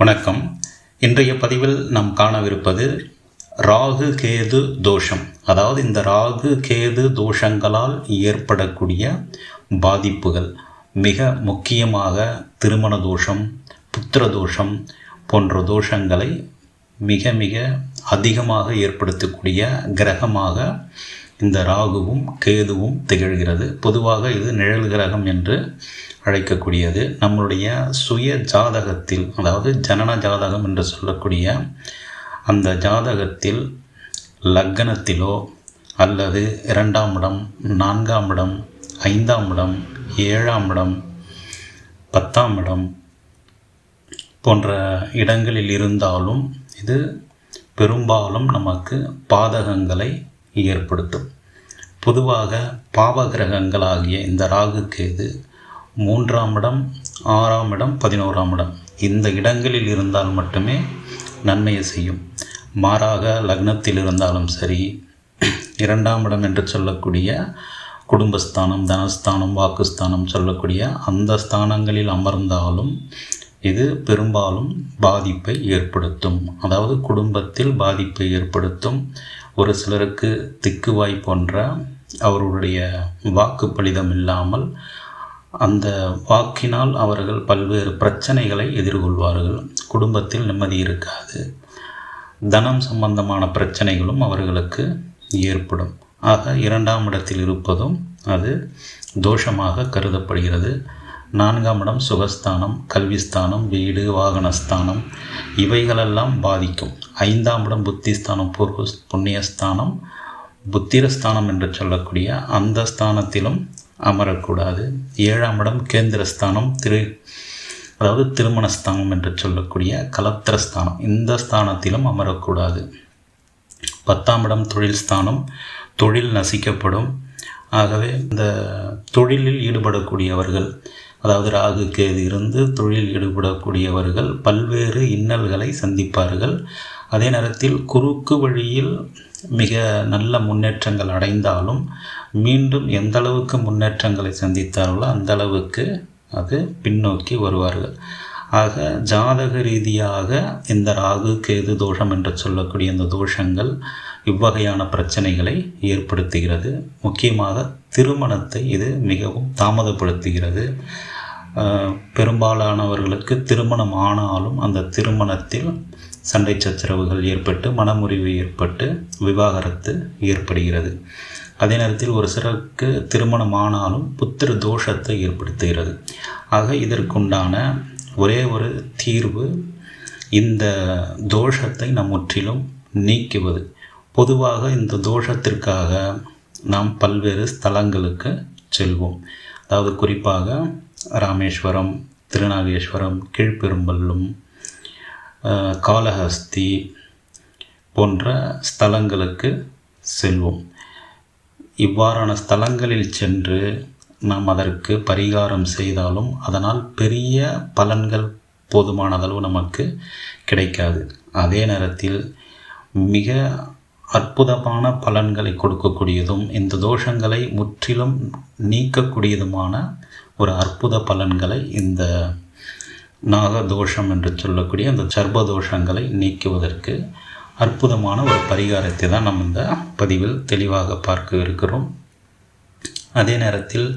வணக்கம். இன்றைய பதிவில் நாம் காணவிருப்பது ராகு கேது தோஷம். அதாவது இந்த ராகு கேது தோஷங்களால் ஏற்படக்கூடிய பாதிப்புகள். மிக முக்கியமாக திருமண தோஷம் புத்திர தோஷம் போன்ற தோஷங்களை மிக மிக அதிகமாக ஏற்படுத்தக்கூடிய கிரகமாக இந்த ராகுவும் கேதுவும் திகழ்கிறது. பொதுவாக இது நிழல் கிரகம் என்று அழைக்கக்கூடியது. நம்மளுடைய சுய ஜாதகத்தில் அதாவது ஜனன ஜாதகம் என்று சொல்லக்கூடிய அந்த ஜாதகத்தில் லக்கணத்திலோ அல்லது இரண்டாம் இடம் நான்காம் இடம் ஐந்தாம் இடம் ஏழாம் இடம் பத்தாம் இடம் போன்ற இடங்களில் இருந்தாலும் இது பெரும்பாலும் நமக்கு பாதகங்களை ஏற்படுத்தும். பொதுவாக பாவகிரகங்களாகிய இந்த ராகு கேது மூன்றாம் இடம் ஆறாம் இடம் பதினோராம் இடம். இந்த இடங்களில் இருந்தால் மட்டுமே நன்மையை செய்யும். மாறாக லக்னத்தில் இருந்தாலும் சரி இரண்டாம் இடம் என்று சொல்லக்கூடிய குடும்பஸ்தானம் தனஸ்தானம் வாக்குஸ்தானம் சொல்லக்கூடிய அந்த ஸ்தானங்களில் அமர்ந்தாலும் இது பெரும்பாலும் பாதிப்பை ஏற்படுத்தும். அதாவது குடும்பத்தில் பாதிப்பை ஏற்படுத்தும். ஒரு சிலருக்கு திக்குவாய் போன்ற அவர்களுடைய வாக்கு பலிதம் இல்லாமல் அந்த வாக்கினால் அவர்கள் பல்வேறு பிரச்சனைகளை எதிர்கொள்வார்கள். குடும்பத்தில் நிம்மதி இருக்காது. தனம் சம்பந்தமான பிரச்சனைகளும் அவர்களுக்கு ஏற்படும். ஆக இரண்டாம் இடத்தில் இருப்பதும் அது தோஷமாக கருதப்படுகிறது. நான்காம் இடம் சுகஸ்தானம் கல்விஸ்தானம் வீடு வாகனஸ்தானம் இவைகளெல்லாம் பாதிக்கும். ஐந்தாம் இடம் புத்திஸ்தானம் பூர்வ புண்ணியஸ்தானம். புத்திரஸ்தானம் என்று சொல்லக்கூடிய அந்த ஸ்தானத்திலும் அமரக்கூடாது. ஏழாம் இடம் கேந்திரஸ்தானம் திரு அதாவது திருமணஸ்தானம் என்று சொல்லக்கூடிய கலத்திரஸ்தானம். இந்த ஸ்தானத்திலும் அமரக்கூடாது. பத்தாம் இடம் தொழில் ஸ்தானம் தொழில் நசிக்கப்படும். ஆகவே இந்த தொழிலில் ஈடுபடக்கூடியவர்கள் அதாவது ராகு கேது இருந்து தொழில் ஈடுபடக்கூடியவர்கள் பல்வேறு இன்னல்களை சந்திப்பார்கள். அதே நேரத்தில் குறுக்கு வழியில் மிக நல்ல முன்னேற்றங்கள் அடைந்தாலும் மீண்டும் எந்த அளவுக்கு முன்னேற்றங்களை சந்தித்தார்களோ அந்த அளவுக்கு அது பின்னோக்கி வருவார்கள். ஆக ஜாதக ரீதியாக இந்த ராகு கேது தோஷம் என்று சொல்லக்கூடிய இந்த தோஷங்கள் இவ்வகையான பிரச்சனைகளை ஏற்படுத்துகிறது. முக்கியமாக திருமணத்தை இது மிகவும் தாமதப்படுத்துகிறது. பெரும்பாலானவர்களுக்கு திருமணம் ஆனாலும் அந்த திருமணத்தில் சண்டை சச்சரவுகள் ஏற்பட்டு மனமுறிவு ஏற்பட்டு விவாகரத்து ஏற்படுகிறது. அதே நேரத்தில் ஒரு சிலருக்கு திருமணம் ஆனாலும் புத்திர தோஷத்தை ஏற்படுத்துகிறது. ஆக இதற்குண்டான ஒரே ஒரு தீர்வு இந்த தோஷத்தை நம் முற்றிலும் நீக்குவது. பொதுவாக இந்த தோஷத்திற்காக நாம் பல்வேறு ஸ்தலங்களுக்கு செல்வோம். அதாவது குறிப்பாக ராமேஸ்வரம் திருநாகேஸ்வரம் கீழ்பெரும்பல்லும் காளஹஸ்தி போன்ற ஸ்தலங்களுக்கு செல்வோம். இவ்வாறான ஸ்தலங்களில் சென்று நாம் அதற்கு பரிகாரம் செய்தாலும் அதனால் பெரிய பலன்கள் போதுமான அளவு நமக்கு கிடைக்காது. அதே நேரத்தில் மிக அற்புதமான பலன்களை கொடுக்கக்கூடியதும் இந்த தோஷங்களை முற்றிலும் நீக்கக்கூடியதுமான ஒரு அற்புத பலன்களை இந்த நாகதோஷம் என்று சொல்லக்கூடிய அந்த சர்பதோஷங்களை நீக்குவதற்கு அற்புதமான ஒரு பரிகாரத்தை தான் நம்ம இந்த பதிவில் தெளிவாக பார்க்க இருக்கிறோம். அதே நேரத்தில்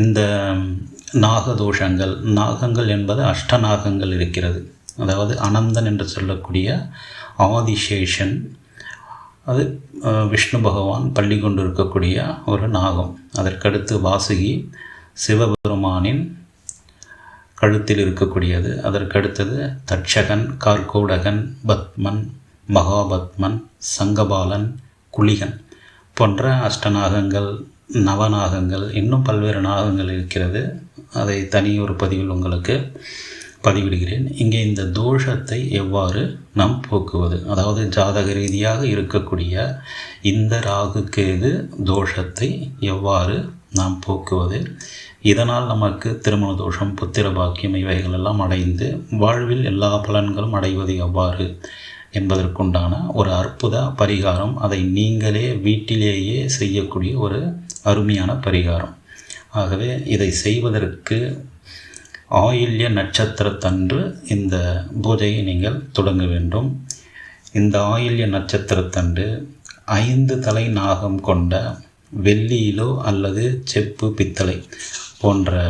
இந்த நாகதோஷங்கள் நாகங்கள் என்பது அஷ்டநாகங்கள் இருக்கிறது. அதாவது அனந்தன் என்று சொல்லக்கூடிய ஆதிசேஷன் அது விஷ்ணு பகவான் பள்ளி கொண்டு இருக்கக்கூடிய ஒரு நாகம். அதற்கடுத்து வாசுகி சிவபெருமானின் கழுத்தில் இருக்கக்கூடியது. அதற்கு அடுத்தது தட்சகன் கார்கோடகன் பத்மன் மகாபத்மன் சங்கபாலன் குளிகன் போன்ற அஷ்டநாகங்கள் நவநாகங்கள் இன்னும் பல்வேறு நாகங்கள் இருக்கிறது. அதை தனி ஒரு பதிவில் உங்களுக்கு பதிவிடுகிறேன். இங்கே இந்த தோஷத்தை எவ்வாறு நாம் போக்குவது? அதாவது ஜாதக ரீதியாக இருக்கக்கூடிய இந்த ராகுக்கு இது தோஷத்தை எவ்வாறு நாம் போக்குவது? இதனால் நமக்கு திருமண தோஷம் புத்திர பாக்கியம் இவைகள் எல்லாம் அடைந்து வாழ்வில் எல்லா பலன்களும் அடைவது எவ்வாறு என்பதற்குண்டான ஒரு அற்புத பரிகாரம். அதை நீங்களே வீட்டிலேயே செய்யக்கூடிய ஒரு அருமையான பரிகாரம். ஆகவே இதை செய்வதற்கு ஆயில்ய நட்சத்திரத்தன்று இந்த பூஜையை நீங்கள் தொடங்க வேண்டும். இந்த ஆயில்ய நட்சத்திரத்தன்று ஐந்து தலை நாகம் கொண்ட வெள்ளியிலோ அல்லது செப்பு பித்தளை போன்ற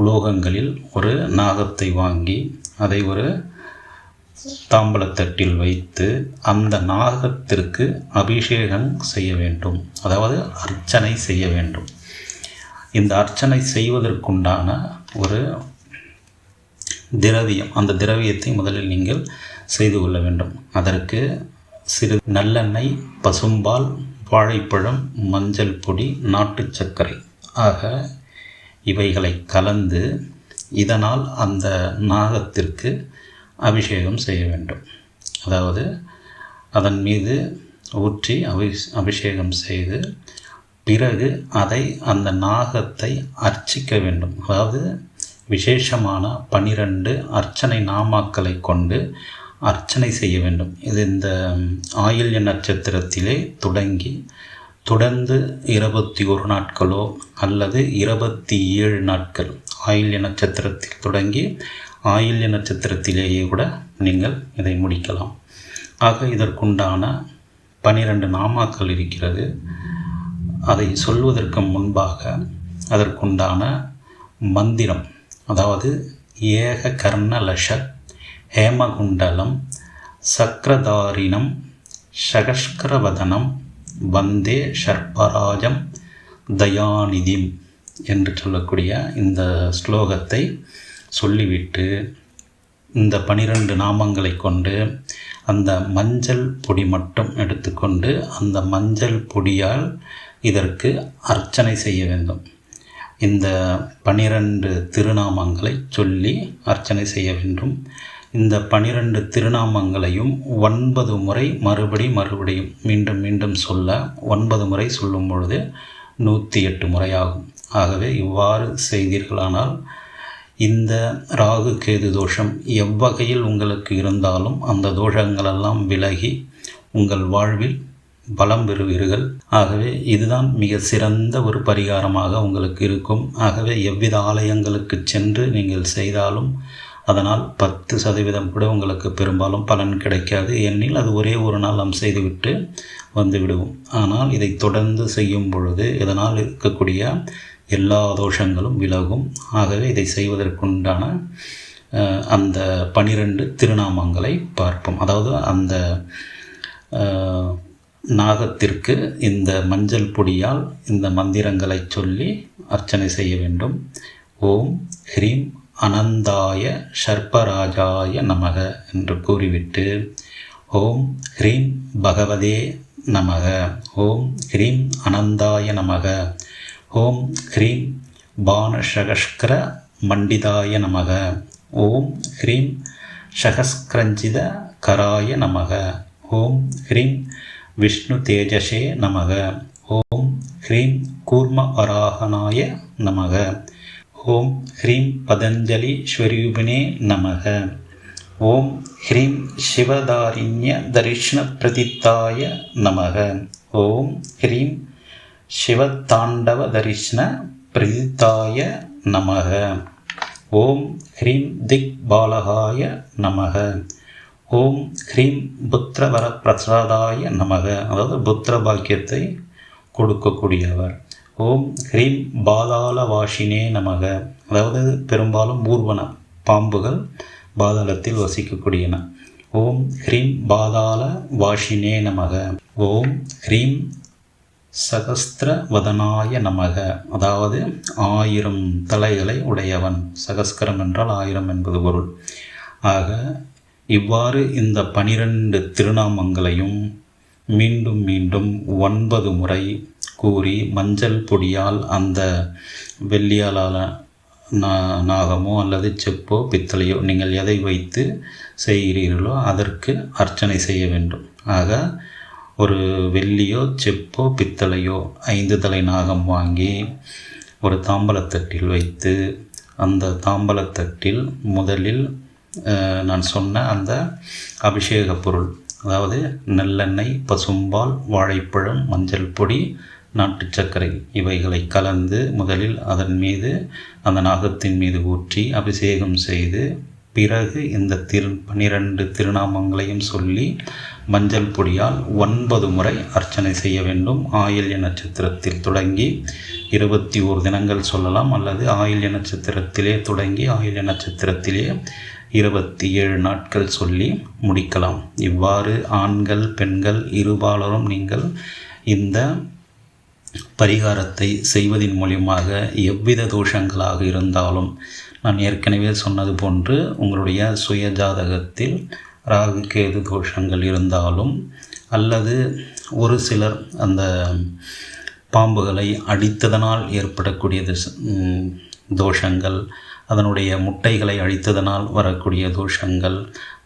உலோகங்களில் ஒரு நாகத்தை வாங்கி அதை ஒரு தாம்பலத்தட்டில் வைத்து அந்த நாகத்திற்கு அபிஷேகம் செய்ய வேண்டும். அதாவது அர்ச்சனை செய்ய வேண்டும். இந்த அர்ச்சனை செய்வதற்குண்டான ஒரு திரவியம் அந்த திரவியத்தை முதலில் நீங்கள் செய்து கொள்ள வேண்டும். அதற்கு சிறு நல்லெண்ணெய் பசும்பால் வாழைப்பழம் மஞ்சள் பொடி நாட்டு சர்க்கரை. ஆக இவைகளை கலந்து இதனால் அந்த நாகத்திற்கு அபிஷேகம் செய்ய வேண்டும். அதாவது அதன் மீது ஊற்றி அபி அபிஷேகம் செய்து பிறகு அதை அந்த நாகத்தை அர்ச்சிக்க வேண்டும். அதாவது விசேஷமான பனிரெண்டு அர்ச்சனை நாமாக்களை கொண்டு அர்ச்சனை செய்ய வேண்டும். இது இந்த ஆயில்ய நட்சத்திரத்திலே தொடங்கி தொடர்ந்து இருபத்தி ஒரு நாட்களோ அல்லது இருபத்தி ஏழு நாட்கள் ஆயில்ய நட்சத்திரத்தில் தொடங்கி ஆயில்ய நட்சத்திரத்திலேயே கூட நீங்கள் இதை முடிக்கலாம். ஆக இதற்குண்டான பனிரெண்டு நாமாக்கள் இருக்கிறது. அதை சொல்வதற்கு முன்பாக அதற்குண்டான மந்திரம் அதாவது ஏக கர்ணலஷத் ஹேமகுண்டலம் சக்கரதாரினம் சகஸ்கரவதனம் வந்தே ஷர்பராஜம் தயாநிதிம் என்று சொல்லக்கூடிய இந்த ஸ்லோகத்தை சொல்லிவிட்டு இந்த பனிரெண்டு நாமங்களை கொண்டு அந்த மஞ்சள் பொடி மட்டும் எடுத்துக்கொண்டு அந்த மஞ்சள் பொடியால் இதற்கு அர்ச்சனை செய்ய வேண்டும். இந்த பனிரெண்டு திருநாமங்களை சொல்லி அர்ச்சனை செய்ய வேண்டும். இந்த பனிரெண்டு திருநாமங்களையும் ஒன்பது முறை மறுபடி மறுபடியும் மீண்டும் மீண்டும் சொல்ல ஒன்பது முறை சொல்லும் பொழுது நூற்றி எட்டு முறையாகும். ஆகவே இவ்வாறு செய்தீர்களானால் இந்த ராகு கேது தோஷம் எவ்வகையில் உங்களுக்கு இருந்தாலும் அந்த தோஷங்களெல்லாம் விலகி உங்கள் வாழ்வில் பலம் பெறுவீர்கள். ஆகவே இதுதான் மிக சிறந்த ஒரு பரிகாரமாக உங்களுக்கு இருக்கும். ஆகவே எவ்வித ஆலயங்களுக்கு சென்று நீங்கள் செய்தாலும் அதனால் பத்து சதவீதம் கூட உங்களுக்கு பெரும்பாலும் பலன் கிடைக்காது எண்ணில் அது ஒரே ஒரு நாள் நாம் செய்துவிட்டு வந்து விடுவோம். ஆனால் இதை தொடர்ந்து செய்யும் பொழுது இதனால் இருக்கக்கூடிய எல்லா தோஷங்களும் விலகும். ஆகவே இதை செய்வதற்குண்டான அந்த பனிரெண்டு திருநாமங்களை பார்ப்போம். அதாவது அந்த நாகத்திற்கு இந்த மஞ்சள் பொடியால் இந்த மந்திரங்களை சொல்லி அர்ச்சனை செய்ய வேண்டும். ஓம் ஹ்ரீம் அனந்தாய ஷர்பராஜாய நமக என்று கூறிவிட்டு ஓம் ஹ்ரீம் பகவதே நமக ஓம் ஹ்ரீம் அனந்தாய நமக ஓம் ஹ்ரீம் பானசகஸ்கர மண்டிதாய நமக ஓம் ஹ்ரீம் ஷகஸ்கிரஞ்சித கராய நமக ஓம் ஹ்ரீம் விஷ்ணு தேஜசே நமக ஓம் ஹ்ரீம் கூர்ம வராகனாய நமக ஓம் ஹ்ரீம் பதஞ்சலி ஸ்வரூபினே நமக. ஓம் ஹ்ரீம் சிவதாரிண்ய தரிஷ்ண பிரதித்தாய நமக. ஓம் ஹ்ரீம் சிவத்தாண்டவ தரிஷ்ண பிரதித்தாய நமக. ஓம் ஹ்ரீம் திக் பாலகாய நமக. ஓம் ஹ்ரீம் புத்திரவர பிரசாதாய நமக. அதாவது புத்திர பாக்கியத்தை கொடுக்கக்கூடியவர். ஓம் ஹ்ரீம் பாதாள வாஷினே நமக. அதாவது பெரும்பாலும் ஊர்வன பாம்புகள் பாதாளத்தில் வசிக்கக்கூடியன. ஓம் ஹ்ரீம் பாதாள வாஷினே நமக. ஓம் ஹ்ரீம் சகஸ்திரவதனாய நமக. அதாவது ஆயிரம் தலைகளை உடையவன். சகஸ்கரம் என்றால் ஆயிரம் என்பது பொருள். ஆக இவ்வாறு இந்த பனிரெண்டு திருநாமங்களையும் மீண்டும் மீண்டும் ஒன்பது முறை கூறி மஞ்சள் பொடியால் அந்த வெள்ளியாலான நாகமோ அல்லது செப்போ பித்தளையோ நீங்கள் எதை வைத்து செய்கிறீர்களோ அதற்கு அர்ச்சனை செய்ய வேண்டும். ஆக ஒரு வெள்ளியோ செப்போ பித்தளையோ ஐந்து தலை நாகம் வாங்கி ஒரு தாம்பலத்தட்டில் வைத்து அந்த தாம்பலத்தட்டில் முதலில் நான் சொன்ன அந்த அபிஷேக பொருள் அதாவது நல்லெண்ணெய் பசும்பால் வாழைப்பழம் மஞ்சள் பொடி நாட்டு சர்க்கரை இவைகளை கலந்து முதலில் அதன் மீது அந்த நாகத்தின் மீது ஊற்றி அபிஷேகம் செய்து பிறகு இந்த திரு பனிரெண்டு திருநாமங்களையும் சொல்லி மஞ்சள் பொடியால் ஒன்பது முறை அர்ச்சனை செய்ய வேண்டும். ஆயில்ய நட்சத்திரத்தில் தொடங்கி இருபத்தி ஓரு தினங்கள் சொல்லலாம். அல்லது ஆயில்ய நட்சத்திரத்திலே தொடங்கி ஆயில்ய நட்சத்திரத்திலே இருபத்தி ஏழு நாட்கள் சொல்லி முடிக்கலாம். இவ்வாறு ஆண்கள் பெண்கள் இருபாலரும் நீங்கள் இந்த பரிகாரத்தை செய்வதன் மூலியமாக எவ்வித தோஷங்களாக இருந்தாலும் நான் ஏற்கனவே சொன்னது போன்று உங்களுடைய சுய ஜாதகத்தில் ராகு கேது தோஷங்கள் இருந்தாலும் அல்லது ஒரு சிலர் அந்த பாம்புகளை அடித்ததனால் ஏற்படக்கூடிய தோஷங்கள் அதனுடைய முட்டைகளை அழித்ததனால் வரக்கூடிய தோஷங்கள்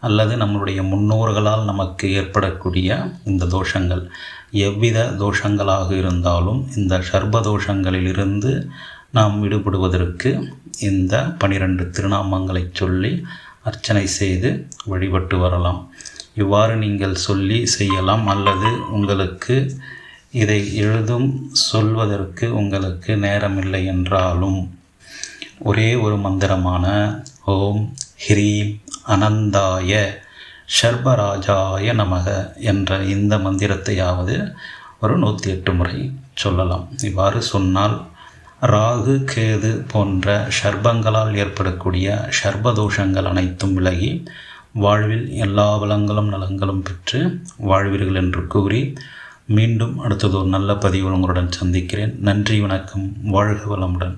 அல்லது நம்மளுடைய முன்னோர்களால் நமக்கு ஏற்படக்கூடிய இந்த தோஷங்கள். எவ்வித தோஷங்களாக இருந்தாலும் இந்த சர்ப தோஷங்களிலிருந்து நாம் விடுபடுவதற்கு இந்த பனிரெண்டு திருநாமங்களை சொல்லி அர்ச்சனை செய்து வழிபட்டு வரலாம். இவ்வாறு நீங்கள் சொல்லி செய்யலாம் அல்லது உங்களுக்கு இதை எழுதும் சொல்வதற்கு உங்களுக்கு நேரமில்லை என்றாலும் ஒரே ஒரு மந்திரமான ஓம் ஹ்ரீம் அனந்தாய ஷர்பராஜாய நமக என்ற இந்த மந்திரத்தையாவது ஒரு நூற்றி எட்டு முறை சொல்லலாம். இவ்வாறு சொன்னால் ராகு கேது போன்ற ஷர்பங்களால் ஏற்படக்கூடிய ஷர்பதோஷங்கள் அனைத்தும் விலகி வாழ்வில் எல்லா வளங்களும் நலங்களும் பெற்று வாழ்வீர்கள் என்று கூறி மீண்டும் அடுத்தது ஒரு நல்ல பதிவு உங்களுடன் சந்திக்கிறேன். நன்றி வணக்கம். வாழ்க வளமுடன்.